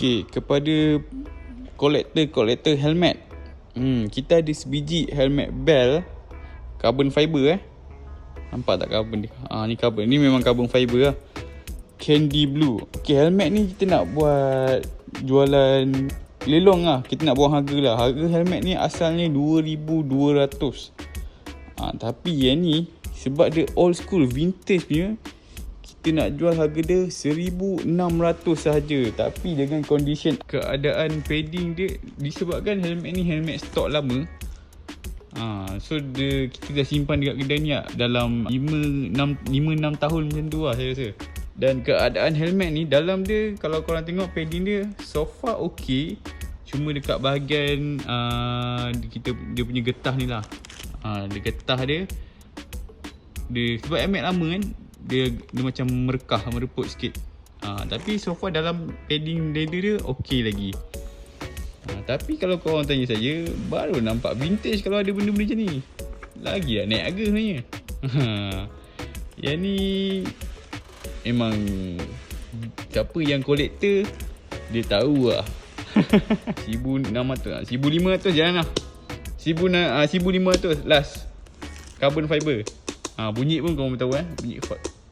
Okay, kepada kolektor-kolektor helmet. Hmm, kita ada sebiji helmet Bell carbon fiber eh. Nampak tak carbon dia? Ah ni carbon. Ni memang carbon fiber lah. Candy blue. Okay, helmet ni kita nak buat jualan lelong lah. Kita nak buang harga lah. Harga helmet ni asalnya 2200. Ah tapi yang ni sebab dia old school vintage punya kita nak jual harga dia 1600 sahaja. Tapi dengan condition keadaan padding dia disebabkan helmet ni helmet stok lama. Ha, so dia, kita dah simpan dekat kedai ni lah, dalam 5 6 5 6 tahun macam tu lah saya rasa. Dan keadaan helmet ni dalam dia kalau korang tengok padding dia so far okay cuma dekat bahagian uh, kita dia punya getah ni lah. Uh, dia getah dia dia sebab helmet lama kan dia dia macam merekah mereput sikit. Ha, tapi so far dalam padding leather dia okey lagi. Ha, tapi kalau kau orang tanya saya baru nampak vintage kalau ada benda-benda macam ni. Lagi lah naik harga sebenarnya. Ha, yang ni memang siapa yang kolektor dia tahu lah. 1600 1500 jalan lah. 1500 last carbon fiber. Ha, bunyi pun kau tahu eh. Bunyi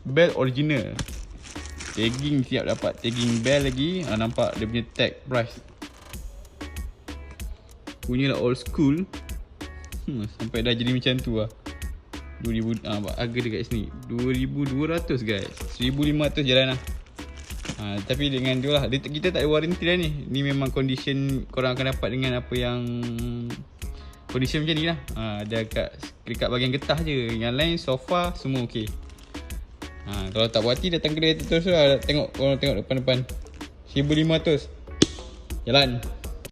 bell original. Tagging siap dapat. Tagging bell lagi. Ha, nampak dia punya tag price. Punya lah old school. Hmm, sampai dah jadi macam tu lah. 2000 ah ha, harga dekat sini 2200 guys 1500 jalan lah ha, tapi dengan tu lah kita tak ada warranty lah ni ni memang condition korang akan dapat dengan apa yang condition macam ni lah. Ha, Ada kat, dekat bahagian getah je. Yang lain sofa semua okey. Ha, Kalau tak puas hati datang kedai terus lah. Tengok, korang tengok depan-depan. 1500 Jalan